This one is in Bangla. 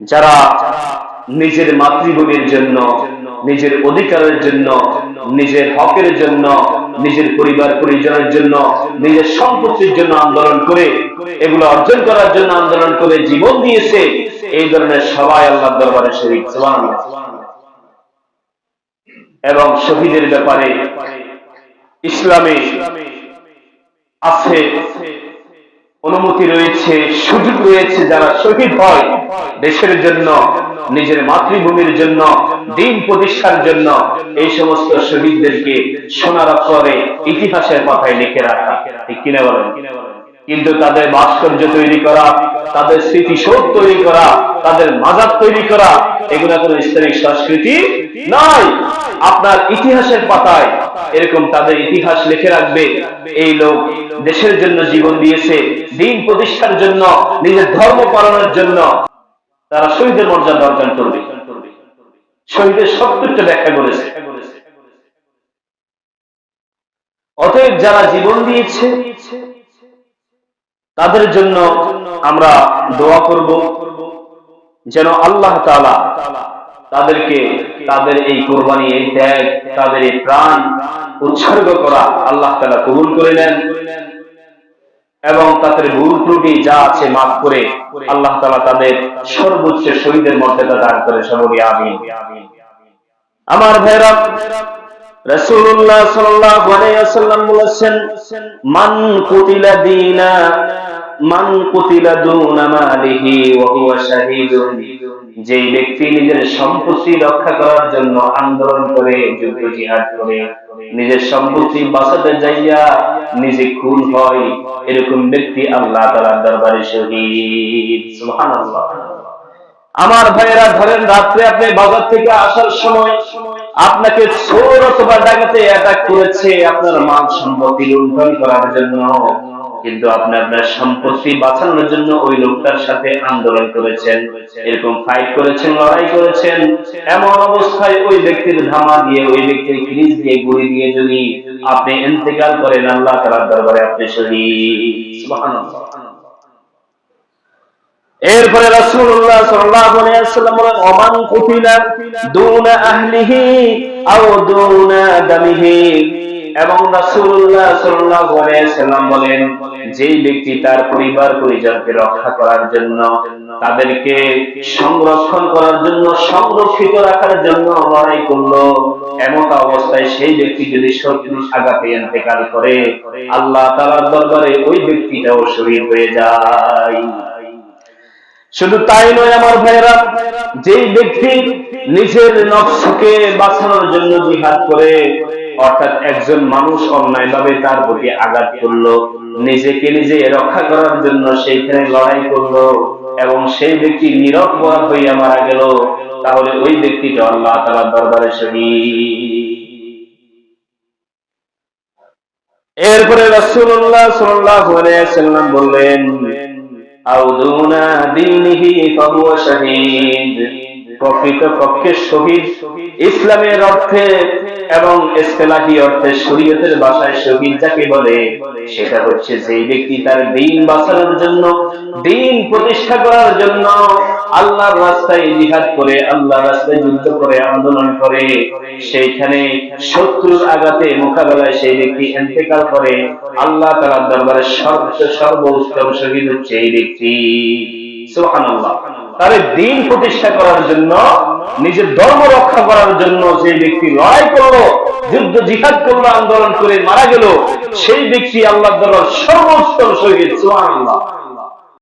যারা নিজের মাতৃভূমির জন্য, নিজের অধিকারের জন্য, নিজের হকের জন্য, নিজের পরিবার পরিজনের জন্য, নিজের সম্পত্তির জন্য আন্দোলন করে, এগুলো অর্জন করার জন্য আন্দোলন করে জীবন দিয়েছে, এই ধরনের সবাই আল্লাহ দরবারে শরীর এবং শহীদের ব্যাপারে ইসলামে আছে অনুমতি রয়েছে, সুযোগ রয়েছে যারা শহীদ হয় দেশের জন্য, নিজের মাতৃভূমির জন্য, দিন প্রতিষ্ঠার জন্য এই সমস্ত শহীদদেরকে সোনার পরে ইতিহাসের পাতায় লিখে রাখা। কিনে বলেন? কিন্তু তাদের ভাস্কর্য তৈরি করা, তাদের স্মৃতিসৌধ তৈরি করা, তাদের মাজার তৈরি করা, এগুলো কোনো ইসলামিক সংস্কৃতি নয় আপনার ইতিহাসের পাতায় এরকম তাদের ইতিহাস লিখে রাখবে, এই লোক দেশের জন্য জীবন দিয়েছে, দিন প্রতিষ্ঠার জন্য, নিজের ধর্ম পালনের জন্য। তারা শহীদের মর্যাদা অর্জন করবে। শহীদের সত্যটা ব্যাখ্যা করেছে। অতএব যারা জীবন দিয়েছে তাদের জন্য আমরা দোয়া করব যেন আল্লাহ তাআলা তাদেরকে তাদের এই কোরবানি, এই ত্যাগ, তাদের এই প্রাণ উৎসর্গ করা আল্লাহ তাআলা কবুল করে নেন এবং তাদের ভুল ত্রুটি যা আছে মাফ করে আল্লাহ তাআলা তাদের সর্বোচ্চ শহীদের মর্যাদা দান করে সবরি আমিন। আমার ভাইরা রাসূলুল্লাহ সাল্লাল্লাহু আলাইহি ওয়াসাল্লাম বলেছেন, মান কুতিলা দীনা, মান কুতিলা দুনা মালিহি ওয়া হুয়া শাহীদুন। যেই ব্যক্তি নিজের সম্পত্তি রক্ষা করার জন্য আন্দোলন করে, যুদ্ধ জিহাদ করে, নিজের সম্পত্তি বাঁচাতে যাইয়া নিজে খুন হয়, এরকম ব্যক্তি আল্লাহ তাআলার দরবারে শহীদ। সুবহানাল্লাহ। আমার ভাইয়েরা, ধরেন রাত্রে আপনি বাজার থেকে আসার সময় আপনাকে চোর ডাকাতে অ্যাটাক করেছে। আপনার মাল সম্পত্তি লুণ্ঠন করার জন্য। কিন্তু আপনি আপনার সম্পত্তি বাঁচানোর জন্য ওই লোকটার সাথে আন্দোলন করেছেন। এরকম ফাইট করেছেন, লড়াই করেছেন। এমন অবস্থায় ওই ব্যক্তির ধামা দিয়ে, ওই ব্যক্তির ক্রিজ দিয়ে, গুলি দিয়ে যদি আপনি ইন্তেকাল করেন, আল্লাহ তাআলার দরবারে আপনি শহীদ। এরপরে রাসূলুল্লাহ সাল্লাল্লাহু বলেন যেই ব্যক্তি তার পরিবার পরিজনকে রক্ষা করার জন্য, তাদেরকে সংরক্ষণ করার জন্য, সংরক্ষিত রাখার জন্য লড়াই করল এমন অবস্থায় সেই ব্যক্তি যদি করে, আল্লাহ তাআলার দরবারে ওই ব্যক্তিটাও শহীদ হয়ে যায়। শুধু তাই নয় আমার ভাইয়েরা, যেই ব্যক্তি নিজের নকশকে বাঁচানোর জন্য জিহাদ করে, অর্থাৎ একজন মানুষ অন্যায়ভাবে তার প্রতি আঘাত করল, নিজেকে নিজে রক্ষা করার জন্য সেইখানে লড়াই করল, এবং সেই ব্যক্তি নীরব হইয়া মারা গেল, তাহলে ওই ব্যক্তিটা আল্লাহ তাআলার দরবারে শহীদ। এরপরে আলাইহি ওয়াসাল্লাম বললেন আও দুনা দীনহি ফাহুয়া শাহীদ। প্রকৃত পক্ষে শহীদ। ইসলামের অর্থে এবং ইসলাহি অর্থে শরীয়তের ভাষায় শহীদ যাকে বলে, সেটা হচ্ছে যে ব্যক্তি তার দিন বাঁচানোর জন্য, দিন প্রতিষ্ঠা করার জন্য আল্লাহর রাস্তায় জিহাদ করে, আল্লাহর রাস্তায় যুদ্ধ করে, আন্দোলন করে, সেইখানে শত্রুর আঘাতে মোকাবেলায় সেই ব্যক্তি ইন্তেকাল করে। আল্লাহ তাআলার দরবারে সর্বোচ্চ সর্বোত্তম শহীদ হচ্ছে এই ব্যক্তি। তার দিন প্রতিষ্ঠা করার জন্য, নিজের ধর্ম রক্ষা করার জন্য যে ব্যক্তি লড়াই করল, যুদ্ধ জিহাদ করল, আন্দোলন করে মারা গেল, সেই ব্যক্তি আল্লাহ দরবার সর্বোত্তম শহীদ। সুবহানাল্লাহ।